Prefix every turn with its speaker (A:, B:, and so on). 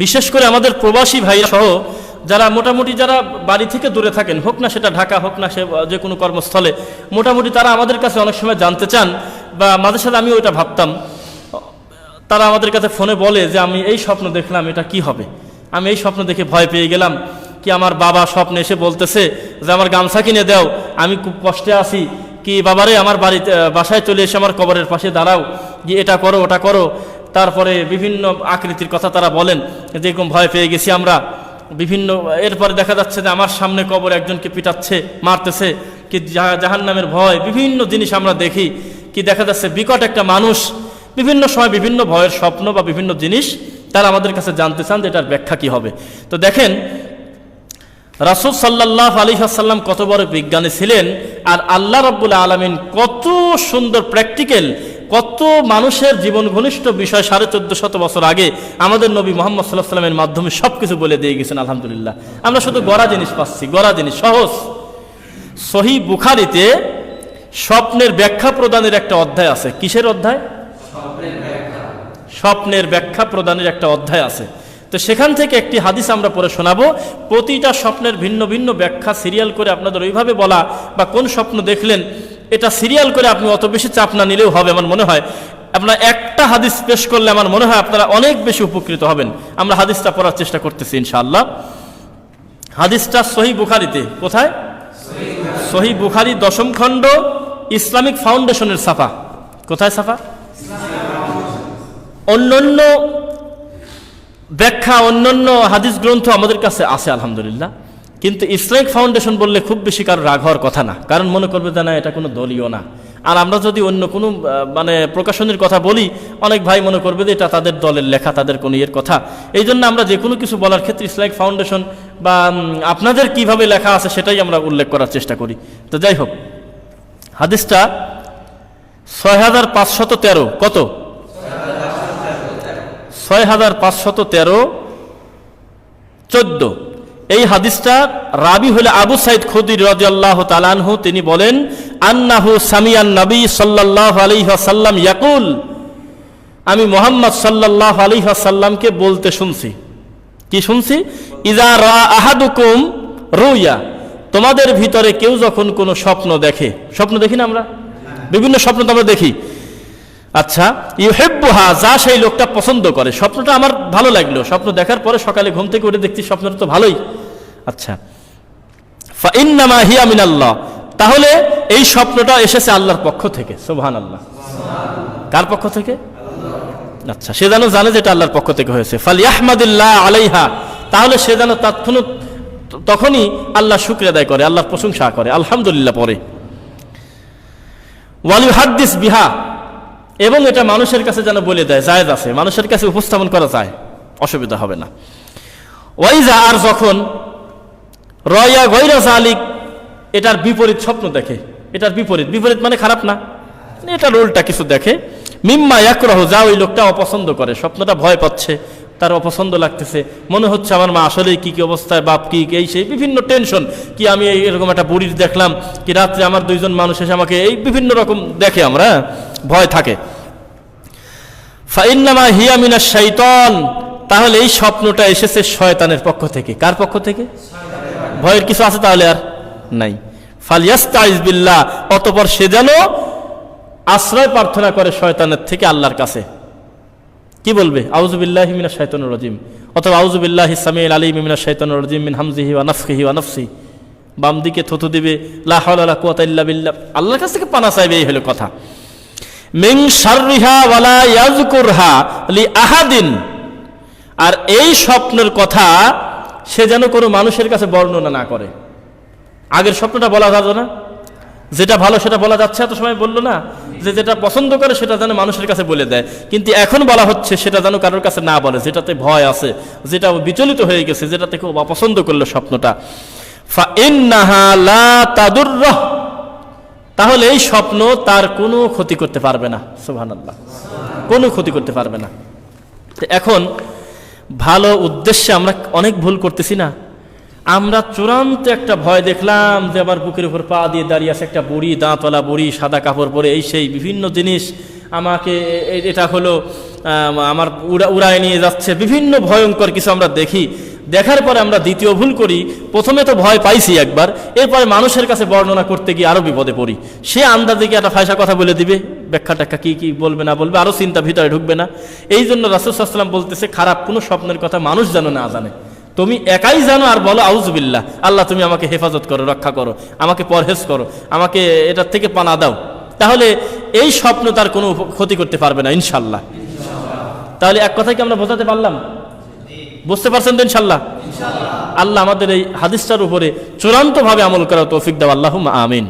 A: বিশেষ করে আমাদের প্রবাসী ভাই সহ যারা মোটামুটি যারা বাড়ি থেকে দূরে থাকেন, হোক না সেটা ঢাকা, হোক না সে, যে কোনো কর্মস্থলে, মোটামুটি তারা আমাদের কাছে অনেক সময় জানতে চান বা মাঝে সাথে আমি ওইটা ভাবতাম। তারা আমাদের কাছে ফোনে বলে যে, আমি এই স্বপ্ন দেখলাম, এটা কি হবে? আমি এই স্বপ্ন দেখে ভয় পেয়ে গেলাম কি আমার বাবা স্বপ্নে এসে বলতেছে যে, আমার গামছা কিনে দাও, আমি খুব কষ্টে আছি, কি বাবারে আমার বাড়িতে, বাসায় চলে এসে আমার কবরের পাশে দাঁড়াও যে এটা করো, ওটা করো। তারপরে বিভিন্ন আকৃতির কথা তারা বলেন, যেরকম ভয় পেয়ে গেছি আমরা। বিভিন্ন, এরপরে দেখা যাচ্ছে যে আমার সামনে কবর একজনকে পিটাচ্ছে, মারতেছে, কি জাহান নামের ভয়, বিভিন্ন জিনিস আমরা দেখি। কি দেখা যাচ্ছে বিকট একটা মানুষ, বিভিন্ন সময় বিভিন্ন ভয়ের স্বপ্ন বা বিভিন্ন জিনিস তারা আমাদের কাছে জানতে চান যে এটার ব্যাখ্যা কি হবে। তো দেখেন, রাসুল সাল্লাহ আলী আসাল্লাম কত বড় বিজ্ঞানী ছিলেন, আর আল্লাহ রব্বুল আলমিন কত সুন্দর প্র্যাকটিক্যাল কত মানুষের জীবন ঘনিষ্ঠ বিষয় সাড়ে চোদ্দ শত বছর আগে আমাদের নবী মোহাম্মদ সাল্লাহ সাল্লামের মাধ্যমে সব কিছু বলে দিয়ে গেছেন আলহামদুলিল্লাহ। আমরা শুধু গড়া জিনিস পাচ্ছি গড়া জিনিস সহজ। সহি বুখারিতে স্বপ্নের ব্যাখ্যা প্রদানের একটা অধ্যায় আছে। কিসের অধ্যায়? স্বপ্নের ব্যাখ্যা। প্রদানের একটা অধ্যায় আছে। তো সেখান থেকে একটি হাদিস আমরা পরে শোনাবো। প্রতিটা স্বপ্নের ভিন্ন ভিন্ন ব্যাখ্যা সিরিয়াল করে আপনাদের ওইভাবে বলা বা কোন স্বপ্ন দেখলেন এটা সিরিয়াল করে আপনি অত বেশি চাপ না নিলেও হবে আমার মনে হয়। আপনার একটা হাদিস পেশ করলে আমার মনে হয় আপনারা অনেক বেশি উপকৃত হবেন। আমরা হাদিসটা পড়ার চেষ্টা করতেছি ইনশাআল্লাহ। হাদিসটা সহি বুখারিতে, কোথায়? সহি বুখারি দশম খণ্ড, ইসলামিক ফাউন্ডেশনের সাফা। কোথায় সাফা? অন্যান্য ব্যাখ্যা, অন্যান্য হাদিস গ্রন্থ আমাদের কাছে আছে, আলহামদুলিল্লাহ। কিন্তু ইসলামিক ফাউন্ডেশন বললে খুব বেশি কারও রাগ হওয়ার কথা না। কারণ মনে করবে যে, না, এটা কোনো দলীয় না। আর আমরা যদি অন্য কোনো মানে প্রকাশনীর কথা বলি, অনেক ভাই মনে করবে যে, এটা তাদের দলের লেখা, তাদের কোনো ইয়ের কথা। এই জন্য আমরা যে কোনো কিছু বলার ক্ষেত্রে ইসলামিক ফাউন্ডেশন বা আপনাদের কীভাবে লেখা আছে সেটাই আমরা উল্লেখ করার চেষ্টা করি। তো যাই হোক, হাদিসটা ছয় হাজার পাঁচশত তেরো, কত? ছয় হাজার পাঁচশত তেরো, চোদ্দ। এই হাদিসটা রাবি হলে আবু সাইদ খুদির রাজিয়াল্লাহ তালানহু তিনি বলেন, আন্নাহু সামিয়ান নবী সাল্লাল্লাহু আলাইহি সাল্লাম ইয়াকুল। আমি মোহাম্মদ সাল্লাল্লাহু আলাইহি সাল্লামকে বলতে শুনছি। কি শুনছি? ইজা রা আহাদুকুম রুইয়া তোমাদের ভিতরে কেউ যখন কোনো স্বপ্ন দেখে, স্বপ্ন দেখি না আমরা? বিভিন্ন স্বপ্ন তো আমরা দেখি। আচ্ছা ইউহেব্বুহা, যা সেই লোকটা পছন্দ করে। স্বপ্নটা আমার ভালো লাগল। স্বপ্ন দেখার পরে সকালে ঘুম থেকে উঠে দেখছি স্বপ্নটা তো ভালোই। আচ্ছা। ফাইন্নামা হিয়া মিনাল্লাহ। তাহলে এই স্বপ্নটা এসেছে আল্লাহর পক্ষ থেকে সুবহান আল্লাহ কার পক্ষ থেকে? আচ্ছা সে যেন জানে যে এটা আল্লাহর পক্ষ থেকে হয়েছে। ফাল ইয়াহমাদুল্লাহ আলাইহা। তাহলে সে যেন তৎক্ষণাৎ তখনই আল্লাহ শুক্র আদায় করে, আল্লাহর প্রশংসা করে, আলহামদুলিল্লাহ পরে। ওয়ালি হাদ্দিস বিহা। এবং এটা মানুষের কাছে যেন বলে দেয়, জায়েজ আছে। মানুষের কাছে উপস্থাপন করা যায়, অসুবিধা হবে না। ওয়াইজা আর যখন রয়া গৈরা জালিক এটার বিপরীত স্বপ্ন দেখে। এটার বিপরীত। বিপরীত মানে খারাপ না। এটার উল্টা কিছু দেখে। মিম্মা একরহ যা ওই লোকটা অপছন্দ করে। স্বপ্নটা ভয় পাচ্ছে। তার অপছন্দ লাগতেছে। মনে হচ্ছে আমার মা আসলেই কি কি অবস্থায়, বাপ কি, এই সেই বিভিন্ন টেনশন। কি আমি এরকম একটা বুড়ির দেখলাম, কি রাত্রে আমার দুইজন মানুষ এসে আমাকে এই বিভিন্ন রকম দেখে আমরা হ্যাঁ? ভয় থাকে। ফাইন্নামা হিয়া মিনা শৈতন তাহলে এই স্বপ্নটা এসেছে শয়তানের পক্ষ থেকে। কার পক্ষ থেকে? ভয়ের কিছু আছে তাহলে আর নাই। ফালিয়াস্তাইজ বিল্লাহ, অতপর সে যেন আশ্রয় প্রার্থনা করে শয়তানের থেকে আল্লাহর কাছে। কি বলবে? আউজুবিল্লাহ মিনা শৈতনুর রাজিম। অথবা আউজুবিল্লাহ সামিল আলী মিনা শৈতনুর রাজিম মিন হামজিহি ওয়া নাফখিহি ওয়া নাফসি। বাম দিকে থুতু দিবে, লা হাওলা ওয়ালা বিল্লাহ। আল্লাহর কাছ থেকে পানা চাইবে, এই হলো কথা। মিং শাররিহা ওয়ালা ইয়াজকুরহা লি আহাদিন। আর এই স্বপ্নের কথা সে যেন কোনো মানুষের কাছে বর্ণনা না করে। আগের স্বপ্নটা বলা যাবে না। যেটা ভালো সেটা বলা যাচ্ছে, এত সময় বলল না যে যেটা পছন্দ করে সেটা যেন মানুষের কাছে বলে দেয়। কিন্তু এখন বলা হচ্ছে সেটা যেন কারোর কাছে না বলে, যেটাতে ভয় আছে, যেটা বিচলিত হয়ে গেছে, যেটাতে খুব অপছন্দ করল স্বপ্নটা। তাহলে এই স্বপ্ন তার কোনো ক্ষতি করতে পারবে না, সুবহানাল্লাহ। কোনো ক্ষতি করতে পারবে না। এখন ভালো উদ্দেশ্যে আমরা অনেক ভুল করতেছি না। আমরা চূড়ান্ত একটা ভয় দেখলাম যে আমার বুকের উপর পা দিয়ে দাঁড়িয়ে আছে একটা বুড়ি, দাঁতওয়ালা বুড়ি, সাদা কাপড় পরে এই সেই বিভিন্ন জিনিস আমাকে এটা হলো আমার উড়া, উড়ায় নিয়ে যাচ্ছে। বিভিন্ন ভয়ঙ্কর কিছু আমরা দেখি। দেখার পরে আমরা দ্বিতীয় ভুল করি। প্রথমে তো ভয় পাইছি একবার, এরপরে মানুষের কাছে বর্ণনা করতে গিয়ে আরও বিপদে পড়ি। সে আন্দাজে কি একটা ফায়সা কথা বলে দিবে, ব্যাখ্যা ট্যাখ্যা কী কী বলবে, না বলবে আরও চিন্তা ভিতরে ঢুকবে না। এই জন্য রাসুসাল্লাম বলতেছে, খারাপ কোনো স্বপ্নের কথা মানুষ যেন না জানে। তুমি একাই জানো আর বলো আউজবিল্লা আল্লাহ তুমি আমাকে হেফাজত করো, রক্ষা করো, আমাকে পরহেজ করো, আমাকে এটার থেকে পানা দাও। তাহলে এই স্বপ্ন তার কোনো ক্ষতি করতে পারবে না ইনশাল্লাহ তাহলে এক কথায় কি আমরা বোঝাতে পারলাম? বুঝতে পারছেন তো ইনশাল্লাহ আল্লাহ আমাদের এই হাদিসটার উপরে চূড়ান্তভাবে আমল করা তৌফিক দেওয়া আল্লাহ আমিন।